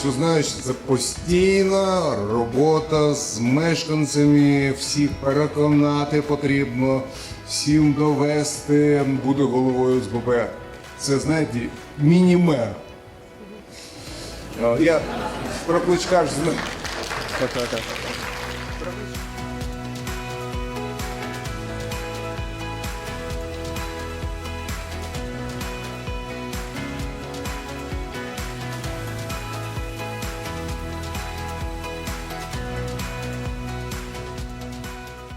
Що знаєш, це постійна робота з мешканцями, всіх переконати потрібно, всім довести, буде головою з ББ. Це, знаєте, міні-мер. Я про кличка ж знаю.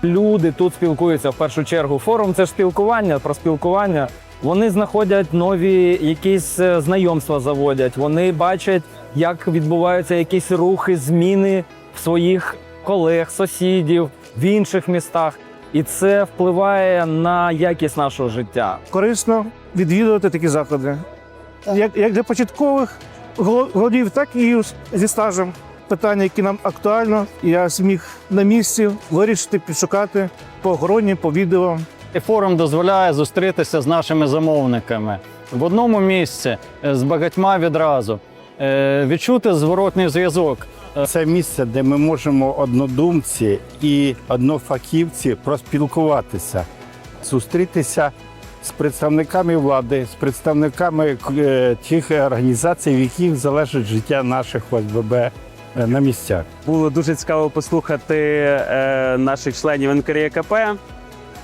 Люди тут спілкуються в першу чергу. Форум це ж спілкування про спілкування. Вони знаходять нові якісь е, знайомства, заводять. Вони бачать, як відбуваються якісь рухи, зміни в своїх колег, сусідів в інших містах. І це впливає на якість нашого життя. корисно відвідувати такі заходи. Як, як для початкових гол- голів, так і зі стажем. Питання, які нам актуально, я зміг на місці вирішити, підшукати по охороні, по відео. І Форум дозволяє зустрітися з нашими замовниками в одному місці е, з багатьма відразу, е, відчути зворотний зв'язок. Це місце, де ми можемо однодумці і однофахівці проспілкуватися, зустрітися з представниками влади, з представниками е, тих організацій, в яких залежить життя наших ОСББ е, на місцях. Було дуже цікаво послухати е, наших членів НКРЄКП,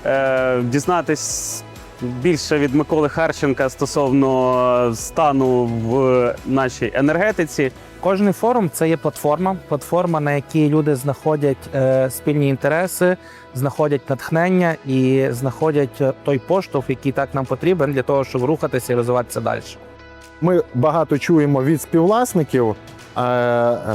е, дізнатись більше від Миколи Харченка стосовно стану в нашій енергетиці. Кожний форум це є платформа, платформа, на якій люди знаходять е, спільні інтереси, знаходять натхнення і знаходять е, той поштовх, який так нам потрібен для того, щоб рухатися і розвиватися далі. Ми багато чуємо від співвласників е,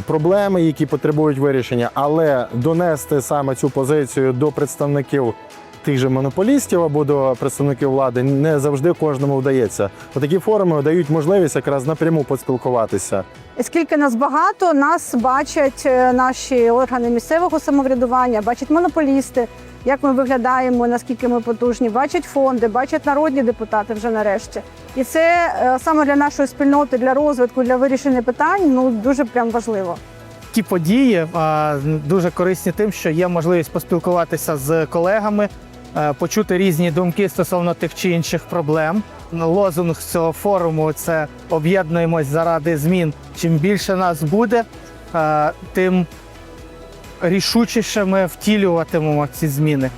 проблеми, які потребують вирішення, але донести саме цю позицію до представників тих же монополістів або до представників влади не завжди кожному вдається. Такі форуми дають можливість якраз напряму поспілкуватися. Оскільки нас багато, нас бачать е, наші органи місцевого самоврядування, бачать монополісти, як ми виглядаємо, наскільки ми потужні, бачать фонди, бачать народні депутати вже нарешті. І це е, саме для нашої спільноти, для розвитку, для вирішення питань ну дуже прям важливо. ті події а, дуже корисні тим, що є можливість поспілкуватися з колегами, почути різні думки стосовно тих чи інших проблем. Лозунг цього форуму це об'єднуємось заради змін. Чим більше нас буде, е, тим рішучіше ми втілюватимемо ці зміни.